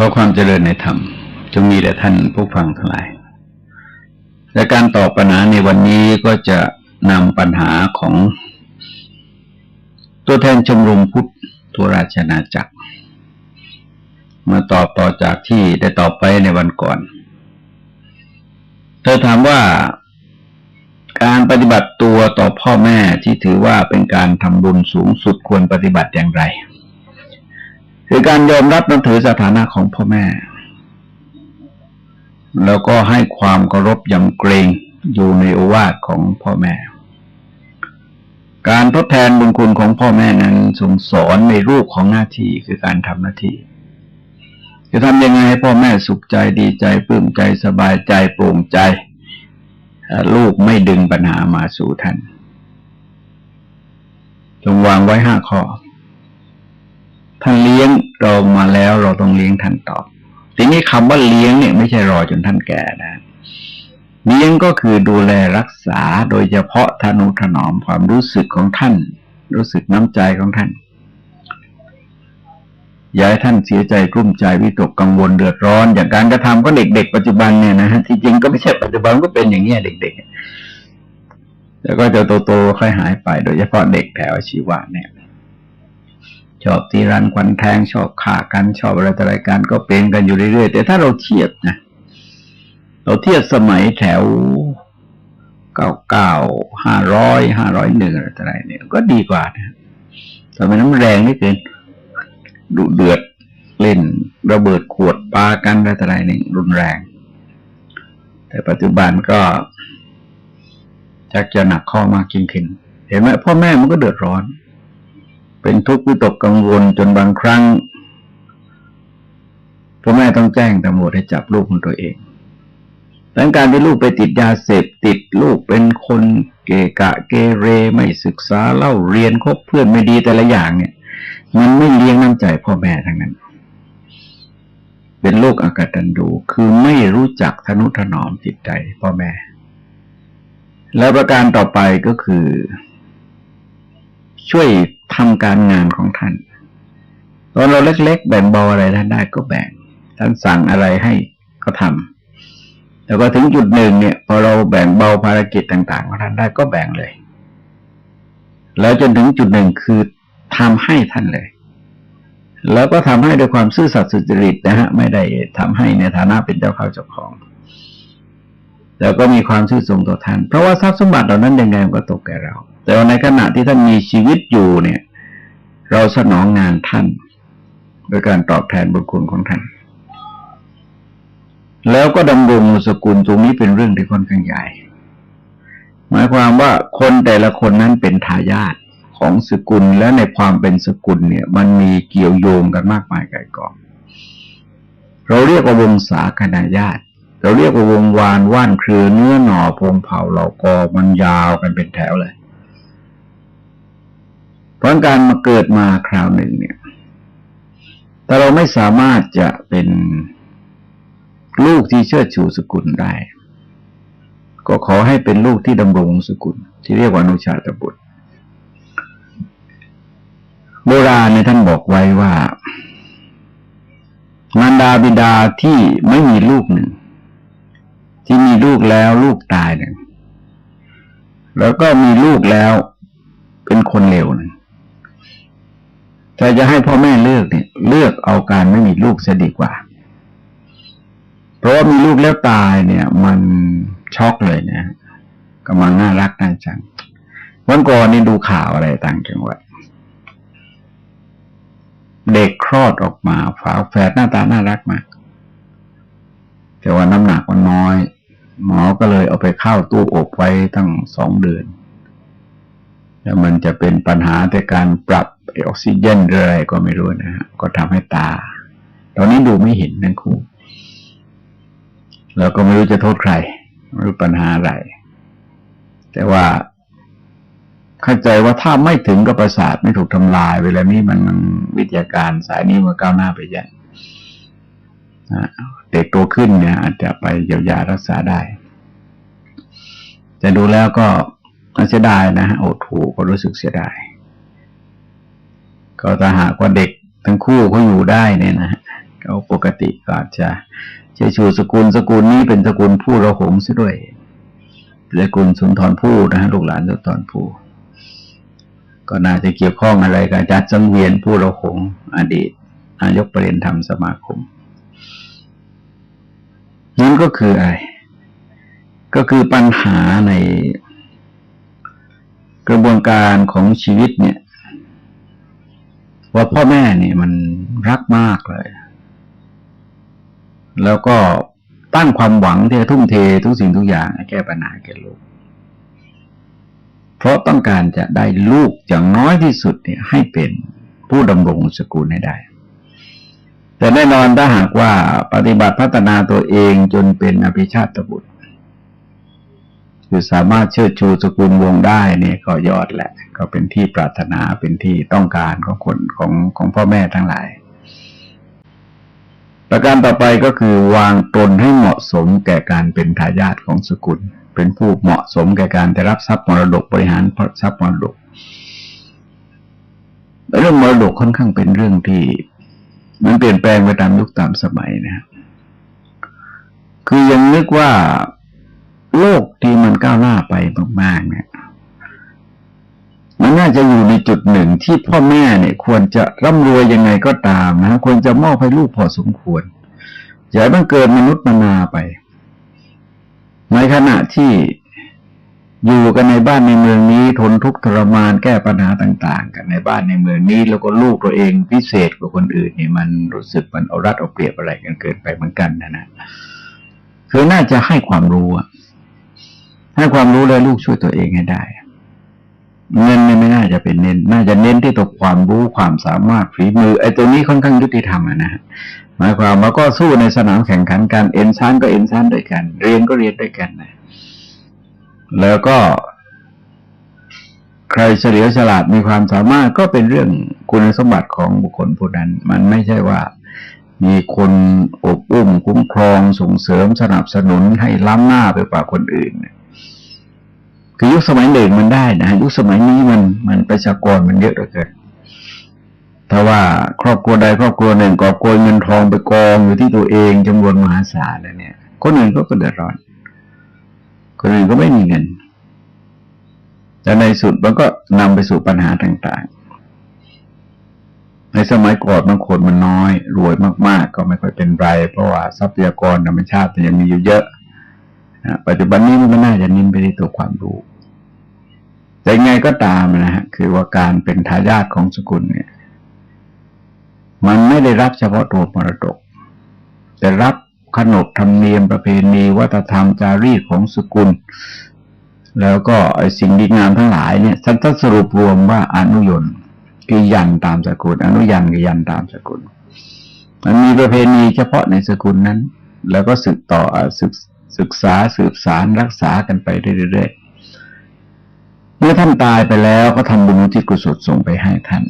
ขอความเจริญในธรรมจงมีแด่ท่านผู้ฟังทั้งหลายและการตอบปัญหาในวันนี้ก็จะนำปัญหาของ ตัวแทนชมรมพุทธตัวราชนาจักร มาตอบต่อจากที่ได้ตอบไปในวันก่อน เธอถามว่าการปฏิบัติตัวต่อพ่อแม่ที่ถือว่าเป็นการทำบุญสูงสุดควรปฏิบัติอย่างไร การยอมรับนับถือสถานะของพ่อแม่ แล้วก็ให้ความเคารพยำเกรงอยู่ในโอวาทของพ่อแม่ การทดแทนบุญคุณของพ่อแม่นั้นส่งสอนในรูปของหน้าที่คือการทำหน้าที่จะทำยังไงให้พ่อแม่สุขใจดีใจปลื้มใจสบายใจโปร่งใจ ลูกไม่ดึงปัญหามาสู่ท่านจงวางไว้ห้าข้อ ท่านเลี้ยงเรามาแล้วเราต้องเลี้ยงท่านตอบทีนี้คำว่าเลี้ยงเนี่ยไม่ใช่รอจนท่านแก่นะเลี้ยงก็คือดูแลรักษาโดยเฉพาะทนุถนอมความรู้สึกของท่าน รู้สึกน้ำใจของท่านอย่าให้ท่านเสียใจกลุ้มใจวิตกกังวลเดือดร้อน อย่างการกระทำก็เด็ก ๆ ปัจจุบันเนี่ยนะฮะที่จริงก็ไม่ใช่ปัจจุบันก็เป็นอย่างเงี้ยเด็ก ๆ แล้วก็จะโตๆค่อยหายไป โดยเฉพาะเด็กแถวชีวะเนี่ย ชอบตีรันควันแทงชอบฆ่ากันชอบอะไรต่ออะไรกันก็เป็นกันอยู่เรื่อยๆแต่ถ้าเราเทียบนะเราเทียบสมัยแถวเก้าเก้าห้าร้อยห้าร้อยหนึ่งอะไรต่ออะไรเนี่ยก็ดีกว่านะสมัยนั้นแรงนี่เกินดุเดือดเล่นระเบิดขวดปากันอะไรต่ออะไรนี่รุนแรง แต่ปัจจุบันก็ชักจะหนักข้อมากยิ่งขึ้นเห็นไหมพ่อแม่มันก็เดือดร้อน เป็นทุกข์วิตกกังวลจนบางครั้งพ่อแม่ต้องแจ้งตำรวจให้จับลูกของตัวเองดังการที่ลูกไปติดยาเสพติดลูกเป็นคนเกกะเกเรไม่ศึกษาเล่าเรียนคบเพื่อนไม่ดีแต่ละอย่างเนี่ย มันไม่เลี้ยงน้ำใจพ่อแม่ทั้งนั้น เป็นโรคอากาตันดูคือไม่รู้จักทนุถนอมจิตใจพ่อแม่ แล้วประการต่อไปก็คือ ช่วย ทำการงานของท่านตอนเราเล็ก ๆ แบ่งเบาอะไรท่านได้ก็แบ่ง ท่านสั่งอะไรให้ก็ทำแต่ว่าถึงจุดหนึ่งเนี่ย พอเราแบ่งเบาภารกิจต่าง ๆ ของท่านได้ก็แบ่งเลย แล้วจนถึงจุดหนึ่งคือทำให้ท่านเลย แล้วก็ทำให้ด้วยความซื่อสัตย์สุจริตนะฮะ ไม่ได้ทำให้ในฐานะเป็นเจ้าข้าวเจ้าของ แล้วก็มีความซื่อตรงต่อท่าน เพราะว่าทรัพย์สมบัติเหล่านั้นยังไงมันก็ตกแก่เรา แต่ว่าในขณะที่ท่านมีชีวิตอยู่เนี่ย เราสนองงานท่าน โดยการตอบแทนบุญคุณของท่าน แล้วก็ดำรงสกุลตรงนี้เป็นเรื่องที่ค่อนข้างใหญ่ หมายความว่าคนแต่ละคนนั้นเป็นทายาทของสกุลและในความเป็นสกุลเนี่ย มันมีเกี่ยวโยงกันมากมายไกลกองเราเรียกว่าวงศาคณาญาติ เราเรียกว่าวงวานว่านเครือเนื้อหน่อพงเผาเหล่ากอมันยาวกันเป็นแถวเลย เพราะการมาเกิดมาคราวหนึ่งเนี่ย แต่เราไม่สามารถจะเป็นลูกที่เชิดชูสกุลได้ ก็ขอให้เป็นลูกที่ดำรงสกุล ที่เรียกว่านุชาตบุตร โบราณในท่านบอกไว้ว่ามารดาบิดาที่ไม่มีลูกหนึ่ง ที่มีลูกแล้วลูกตายหนึ่งแล้วก็มีลูกแล้วเป็นคนเลวหนึ่ง ถ้าจะให้พ่อแม่เลือกเนี่ย เลือกเอาการไม่มีลูกจะดีกว่า เพราะว่ามีลูกแล้วตายเนี่ย มันช็อกเลยนะกำลังน่ารักน่าจังวันก่อนนี่ดูข่าวอะไรต่างจังหวัดเด็กคลอดออกมาฝาแฝดหน้าตาน่ารักมาก แต่ว่าน้ำหนักมันน้อย หมอก็เลยเอาไปเข้าตู้อบไว้ตั้งสองเดือน มันจะเป็นปัญหาในการปรับออกซิเจนหรืออะไรก็ไม่รู้นะฮะก็ทำให้ตา ตอนนี้ดูไม่เห็นทั้งคู่แล้วก็ไม่รู้จะโทษใครไม่รู้ปัญหาอะไร แต่ว่าเข้าใจว่าถ้าไม่ถึงกับประสาทไม่ถูกทำลาย เวลานี้มันมันวิทยาการสายนี้มันก้าวหน้าไปใหญ่เด็กโตขึ้นเนี่ยอาจจะไปเยียวยารักษาได้ จะดูแล้วก็ เสียดายนะฮะโอดหูก็รู้สึกเสียดาย ก็ถ้าหากว่าเด็กทั้งคู่เขาอยู่ได้เนี่ยนะเอาปกติก็อาจจะเชยชูสกุลสกุลนี้เป็นสกุลผู้ระหงซะด้วยสกุลสุนทรภู่นะฮะลูกหลานสุนทรภู่ก็น่าจะเกี่ยวข้องอะไรกับจารย์สังเวียนผู้ระหงอดีตนายกประเด็นธรรมสมาคมนั่นก็คืออะไร ก็คือปัญหาใน กระบวนการของชีวิตเนี่ย ว่าพ่อแม่เนี่ยมันรักมากเลย แล้วก็ตั้งความหวังที่จะทุ่มเททุกสิ่งทุกอย่างแก้ปัญหาแก่ลูก เพราะต้องการจะได้ลูกอย่างน้อยที่สุดเนี่ย ให้เป็นผู้ดำรงสกุลให้ได้ แต่แน่นอนถ้าหากว่าปฏิบัติพัฒนาตัวเองจนเป็นอภิชาติบุตร คือสามารถเชิดชูสกุลวงได้เนี่ยก็ยอดแหละ ก็เป็นที่ปรารถนาเป็นที่ต้องการของคนของของพ่อแม่ทั้งหลาย ประการต่อไปก็คือวางตนให้เหมาะสมแก่การเป็นทายาทของสกุล เป็นผู้เหมาะสมแก่การจะรับทรัพย์มรดกบริหารทรัพย์มรดก เรื่องมรดกค่อนข้างเป็นเรื่องที่ มันเปลี่ยนแปลงไปตามยุคตามสมัยนะคือยังนึกว่า โลกที่มันก้าวหน้าไปมากๆเนี่ยมันน่าจะอยู่ในจุดหนึ่งที่พ่อแม่เนี่ย ควรจะร่ำรวยยังไงก็ตามนะควรจะมอบให้ลูกพอสมควรอย่าให้มันเกินมนุษย์มนาไป ในขณะที่อยู่กันในบ้านในเมืองนี้ ทนทุกข์ทรมานแก้ปัญหาต่าง ๆ กันในบ้านในเมืองนี้ แล้วก็ลูกตัวเองพิเศษกว่าคนอื่นเนี่ยมันรู้สึกมันเอารัดเอาเปรียบอะไรกันเกินไปเหมือนกันนะนะคือน่าจะให้ความรู้อะ ให้ความรู้แล้วลูกช่วยตัวเองให้ได้เงินไม่น่าจะเป็นเน้น น่าจะเน้นที่ตัวความรู้ความสามารถฝีมือไอ้ตัวนี้ค่อนข้างยุติธรรมนะฮะหมายความว่าก็สู้ในสนามแข่งขันกันเอ็นชั้นก็เอ็นชั้นด้วยกัน เรียนก็เรียนด้วยกันนะแล้วก็ ใครเฉลียวฉลาดมีความสามารถก็เป็นเรื่องคุณสมบัติของบุคคลผู้นั้น มันไม่ใช่ว่ามีคนอบอุ้มคุ้มครองส่งเสริมสนับสนุนให้ล้ำหน้าไปกว่าคนอื่น คือยุคสมัยหนึ่งมันได้นะยุคสมัยนี้มันมันประชากรมันเยอะเหลือเกินถ้าว่าครอบครัวใดครอบครัวหนึ่งกอบโกยเงินทองไปกองอยู่ที่ตัวเองจำนวนมหาศาลแล้วเนี่ย คนอื่นก็เดือดร้อน คนอื่นก็ไม่มีเงินแต่ในสุดมันก็นำไปสู่ปัญหาต่างๆ ในสมัยก่อนบางคนมันน้อย รวยมาก ๆ ก็ไม่ค่อยเป็นไร เพราะว่าทรัพยากรธรรมชาติมันยังมีอยู่เยอะปัจจุบันนี้มันก็น่าจะนิ่นไปที่ตัวความรู้ แต่ไงก็ตามนะฮะคือว่าการเป็นทายาทของสกุลเนี่ย มันไม่ได้รับเฉพาะตัวมรดก แต่รับขนบธรรมเนียมประเพณีวัฒนธรรมจารีตของสกุล แล้วก็ไอสิ่งดีงามทั้งหลายเนี่ยท่านสรุปรวมว่าอนุยนคือยันตามสกุล อนุยันคือยันตามสกุล มันมีประเพณีเฉพาะในสกุลนั้น แล้วก็สืบต่อสืบศึกษาสืบสารรักษากันไปเรื่อยๆ เมื่อท่านตายไปแล้วก็ทำบุญที่กุศลส่งไปให้ท่าน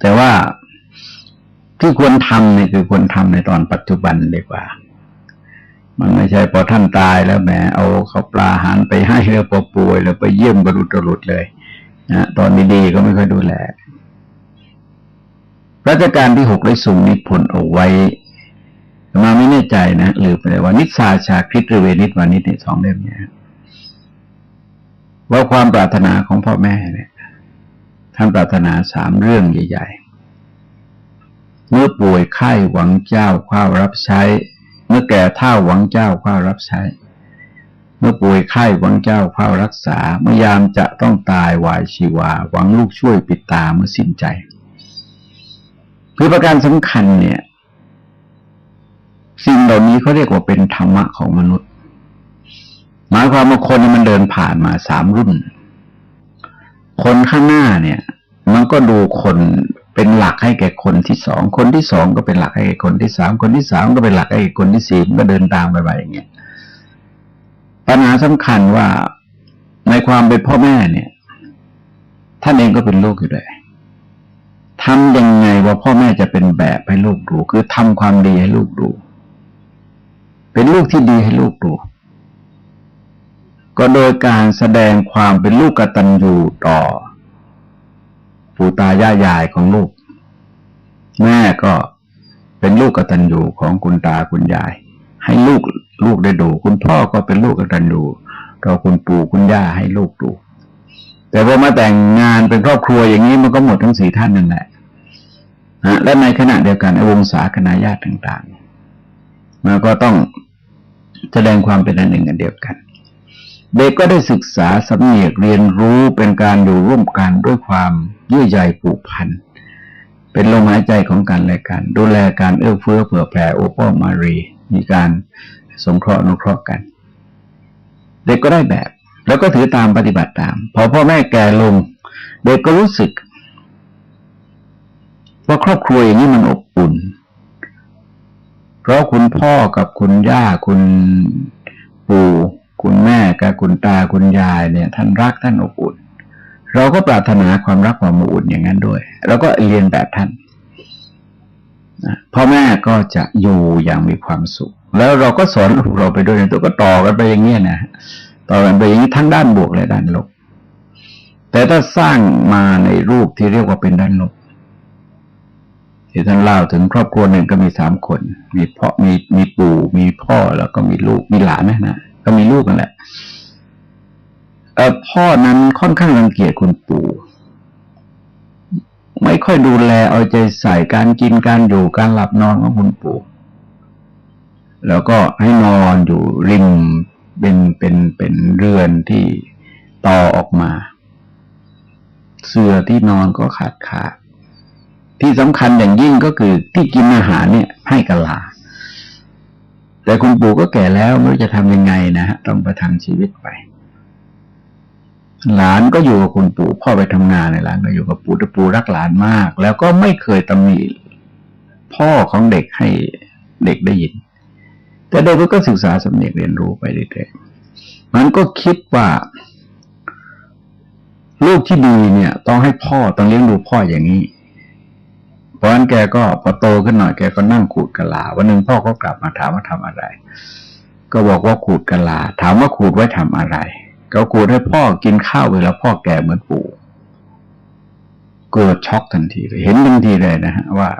แต่ว่าที่ควรทำเนี่ยคือควรทำในตอนปัจจุบันดีกว่า มันไม่ใช่พอท่านตายแล้วแหมเอาเขาปลาหารไปให้แล้วพอป่วยแล้วไปเยี่ยมบรรลุตรุษเลยนะตอนดีๆก็ไม่ค่อยดูแลรัชกาลที่หกได้ส่งนิพนธ์เอาไว้ มาไม่แน่ใจนะลืมไปเลยว่านิสาชาคริสหรือเวนิสวานิสในสองเล่มเนี่ย ว่าความปรารถนาของพ่อแม่เนี่ยท่านปรารถนาสามเรื่องใหญ่ ๆ เมื่อป่วยไข้หวังเจ้าข้าวรับใช้ เมื่อแก่เท่าหวังเจ้าข้าวรับใช้ เมื่อป่วยไข้หวังเจ้าข้าวรักษา เมื่อยามจะต้องตายวายชีวา หวังลูกช่วยปิดตาเมื่อสิ้นใจคือประการสำคัญเนี่ย สิ่งเหล่านี้เขาเรียกว่าเป็นธรรมะของมนุษย์ หมายความว่าคนมันเดินผ่านมาสามรุ่น คนข้างหน้าเนี่ย มันก็ดูคนเป็นหลักให้แก่คนที่สองคนที่สองก็เป็นหลักให้แก่คนที่สามคนที่สามก็เป็นหลักให้แก่คนที่สี่มันก็เดินตามไปไปอย่างเงี้ยปัญหาสำคัญว่าในความเป็นพ่อแม่เนี่ย ท่านเองก็เป็นลูกอยู่ด้วยทำยังไงว่าพ่อแม่จะเป็นแบบให้ลูกดู คือทำความดีให้ลูกดู เป็นลูกที่ดีให้ลูกดู ก็โดยการแสดงความเป็นลูกกตัญญูต่อ ปู่ตาย่ายายของลูก แม่ก็เป็นลูกกตัญญูของคุณตาคุณยาย ให้ลูกลูกได้ดู คุณพ่อก็เป็นลูกกตัญญูเราคุณปู่คุณย่าให้ลูกดู แต่พอมาแต่งงานเป็นครอบครัวอย่างนี้มันก็หมดทั้งสี่ท่านนั่นแหละนะและในขณะเดียวกันไอวงศาคณะญาติต่างๆมันก็ต้องแสดงความเป็นอันหนึ่งอันเดียวกัน เด็กก็ได้ศึกษาสำเนียกเรียนรู้เป็นการอยู่ร่วมกันด้วยความเยื่อใยผูกพัน เป็นลมหายใจของกันและกัน ดูแลการเอื้อเฟื้อเผื่อแผ่โอป้อมารี มีการสงเคราะห์นุเคราะห์กัน เด็กก็ได้แบบ แล้วก็ถือตามปฏิบัติตาม พอพ่อแม่แก่ลง เด็กก็รู้สึกว่าครอบครัวอย่างนี้มันอบอุ่น เพราะคุณพ่อกับคุณย่าคุณปู่ คุณแม่กับคุณตาคุณยายเนี่ย ท่านรักท่านอบอุ่น เราก็ปรารถนาความรักความอบอุ่นอย่างนั้นด้วยเราก็เรียนแบบท่านพ่อแม่ก็จะอยู่อย่างมีความสุข แล้วเราก็สอนลูกเราไปด้วยตัวก็ต่อกันไปอย่างเงี้ยนะต่อกันไปอย่างนี้ทั้งด้านบวกและด้านลบแต่ถ้าสร้างมาในรูปที่เรียกว่าเป็นด้านลบที่ท่านเล่าถึงครอบครัวหนึ่งก็มีสามคน มีพ่อมีมีปู่มีพ่อแล้วก็มีลูกมีหลานนะนะ ก็มีลูกนั่นแหละเออพ่อนั้นค่อนข้างรังเกียจคุณปู่ ไม่ค่อยดูแลเอาใจใส่การกินการอยู่การหลับนอนของคุณปู่ แล้วก็ให้นอนอยู่ริมเป็นเป็นเป็นเรือนที่ต่อออกมา เสื้อที่นอนก็ขาดขาดที่สำคัญอย่างยิ่งก็คือที่กินอาหารเนี่ยให้กะลา แต่คุณปู่ก็แก่แล้วไม่รู้จะทำยังไงนะฮะต้องประทังชีวิตไป หลานก็อยู่กับคุณปู่พ่อไปทำงานในหลานก็อยู่กับปู่แต่ปู่รักหลานมาก แล้วก็ไม่เคยตำหนิพ่อของเด็กให้เด็กได้ยิน แต่เด็กก็ศึกษาสำเนียกเรียนรู้ไปเรื่อยๆมันก็คิดว่าลูกที่ดีเนี่ย ต้องให้พ่อต้องเลี้ยงดูพ่ออย่างนี้ ราะฉะนั้นแกก็พอโตขึ้นหน่อยแกก็นั่งขูดกะลา วันหนึ่งพ่อก็กลับมาถามว่าทำอะไร ก็บอกว่าขูดกะลา ถามว่าขูดไว้ทำอะไร ก็ขูดให้พ่อกินข้าวเวลาพ่อแก่เหมือนปู่เกิดช็อกทันทีเลยเห็นทันทีเลยนะฮะว่า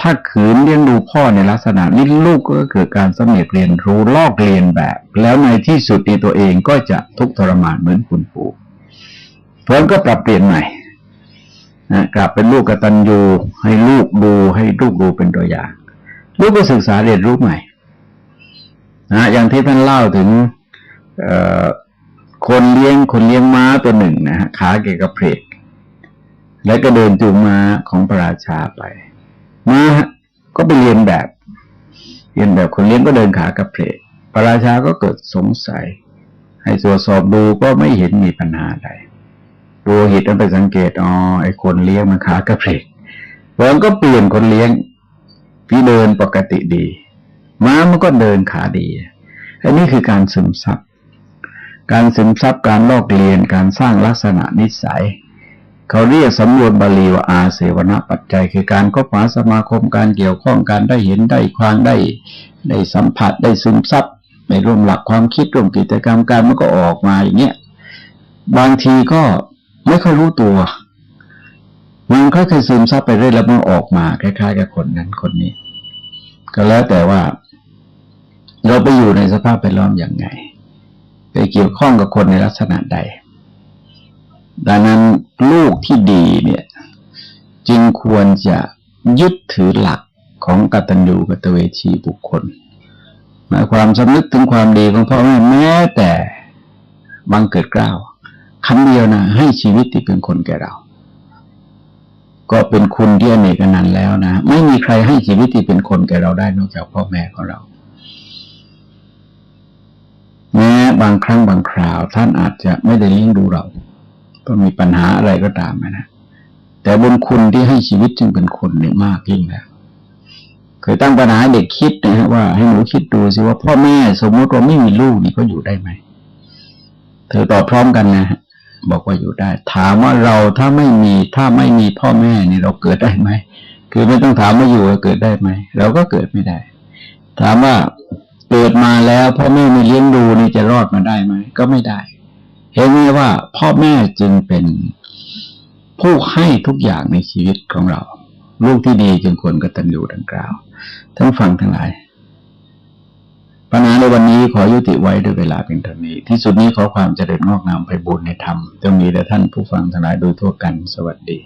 ถ้าขืนเลี้ยงดูพ่อในลักษณะนี้ลูกก็เกิดการสำเร็จเรียนรู้ลอกเรียนแบบ แล้วในที่สุดในตัวเองก็จะทุกข์ทรมานเหมือนคุณปู่เพราะก็ปรับเปลี่ยนใหม่ นะกลับเป็นลูกกตัญญูให้ลูกดูให้ลูกดูเป็นตัวอย่าง ลูกก็ศึกษาเรียนรู้ใหม่นะอย่างที่ท่านเล่าถึงคนเลี้ยงคนเลี้ยงม้าตัวหนึ่งนะฮะขาเกกระเพกแล้วก็เดินจูงม้าของพระราชาไปม้าก็ไปเรียนแบบ เรียนแบบคนเลี้ยงก็เดินขากระเพกพระราชาก็เกิดสงสัย ให้ตรวจสอบดูก็ไม่เห็นมีปัญหาใด ดูหิตมันไปสังเกตอ๋อไอ้คนเลี้ยงมันขากระเพกเพราะก็เปลี่ยนคนเลี้ยงพี่เดินปกติดี ม้ามันก็เดินขาดีอันนี้คือการซึมซับการซึมซับการลอกเรียนการสร้างลักษณะนิสัยเขาเรียกสำนวนบาลีว่าอาเสวนาปัจจัย คือการก็หาสมาคมการเกี่ยวข้องการได้เห็นได้ควางได้ ได้สัมผัสได้ซึมซับในร่วมหลักความคิดร่วมกิจกรรมการมันก็ออกมาอย่างเงี้ยบางทีก็ ไม่ค่อยรู้ตัว มันค่อยๆซึมซับไปเรื่อยแล้วมันออกมาคล้ายๆ กับคนนั้นคนนี้ ก็แล้วแต่ว่า เราไปอยู่ในสภาพแวดล้อมอย่างไง ไปเกี่ยวข้องกับคนในลักษณะใด ดังนั้นลูกที่ดีเนี่ย จึงควรจะยึดถือหลักของกตัญญูกตเวชีบุคคลหมายความสำนึกถึงความดีของพ่อแม่แม้แต่บังเกิดกล้าว คำเดียวนะให้ชีวิตที่เป็นคนแก่เรา ก็เป็นคุณที่เนกนันแล้วนะ ไม่มีใครให้ชีวิตที่เป็นคนแก่เราได้นอกจากพ่อแม่ของเราแม้บางครั้งบางคราว ท่านอาจจะไม่ได้เลี้ยงดูเรา ก็มีปัญหาอะไรก็ตามนะแต่บุญคุณที่ให้ชีวิตจึงเป็นคนเนี่ยมากยิ่งแล้วเคยตั้งปัญหาเด็กคิดนะฮะว่าให้หนูคิดดูสิว่าพ่อแม่สมมติว่าไม่มีลูกนี่เขาอยู่ได้ไหม เธอตอบพร้อมกันนะ บอกว่าอยู่ได้ ถามว่าเราถ้าไม่มีถ้าไม่มีพ่อแม่นี่เราเกิดได้ไหมคือไม่ต้องถามว่าอยู่เกิดได้ไหมเราก็เกิดไม่ได้ ถามว่าเกิดมาแล้วพ่อแม่ไม่เลี้ยงดูนี่จะรอดมาได้ไหมก็ไม่ได้ เห็นไหมว่า พ่อแม่จึงเป็นผู้ให้ทุกอย่างในชีวิตของเรา ลูกที่ดีจึงควรกตัญญูดังกล่าวท่านฟังทั้งหลาย ปัญหาในวันนี้ขอยุติไว้ด้วยเวลาเป็นเท่านี้ ที่สุดนี้ขอความเจริญงอกงามไปบุญในธรรมจงมีแด่ท่านผู้ฟังทั้งหลายโดยทั่วกันสวัสดี